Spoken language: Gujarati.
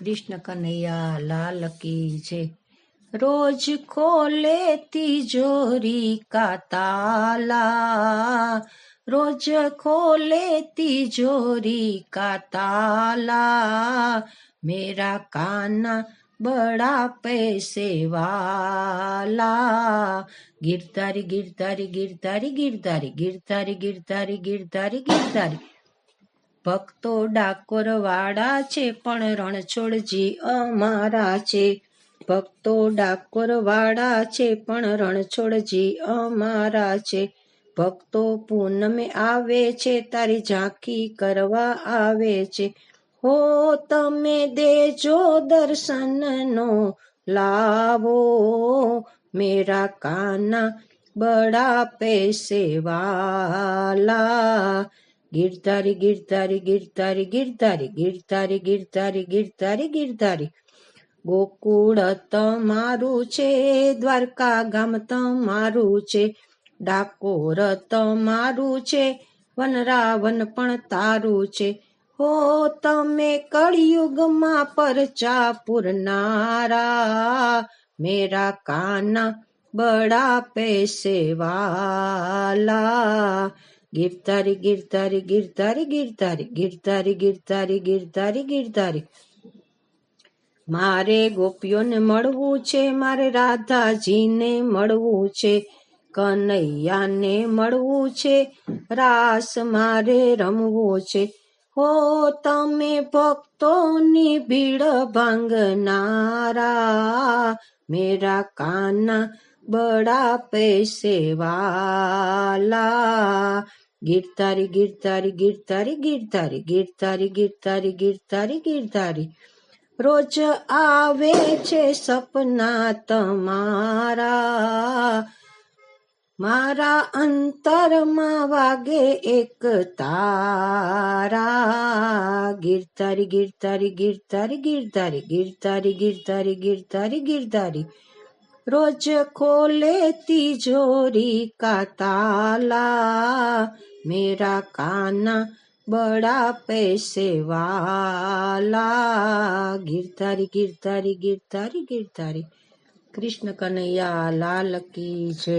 કૃષ્ણ કનૈયા, લાલ કી છે રોજ ખોલે તિજોરી કા તાલા રોજ ખોલે તિજોરી કા તાલા મેરા કાના બડા પૈસે વાલા. ગિરધારી ગિરધારી ગિરધારી ગિરધારી ગિરધારી ગિરધારી ગિરધારી ગિરધારી. ભક્તો ડાકોર વાળા છે પણ રણછોડજી અમારા છે. ભક્તો ડાકોર વાળા છે પણ રણછોડજી અમારા છે. ભક્તો પૂનમે આવે છે, તારી ઝાંખી કરવા આવે છે. હો, તમે દેજો દર્શનનો લાવો. મેરા કાના બડા પૈસે વાલા ગિરધારી ગિરધારી ગિરધારી ગિરધારી ગીરધારી ગીરધારી ગીરધારી ગીરધારી ગોકુળ તમારું છે દ્વારકા ગામ તમારું છે ડાકોર તમારું છે વનરાવન પણ તારું છે હો તમે કળિયુગમાં પરચા પૂરનારા મેરા કાના બડા પૈસે વાલા ગિરધારી ગિરધારી ગિરધારી ગિરધારી ગિરધારી ગિરધારી ગિરધારી ગિરધારી મારે ગોપીઓને મળવું છે, મારે રાધાજીને મળવું છે, કનૈયાને મળવું છે, રાસ મારે રમવું છે. હો, તમે ભક્તોની ભીડ ભાંગનારા, મેરા કાના બડા પૈસે વાલા ગિરધારી ગિરધારી ગિરધારી ગિરધારી ગિરધારી ગિરધારી ગિરધારી ગિરધારી રોજ આવે છે સપના તમારા. મારા અંતરમાં વાગે એક તારા. ગિરધારી ગિરધારી ગિરધારી ગિરધારી ગિરધારી ગિરધારી ગિરધારી ગિરધારી રોજ ખોલે તિજોરી કા मेरा काना बड़ा पैसे वाला गिरधारी गिरधारी गिरधारी गिरधारी કૃષ્ણ કનૈયા लाल की જય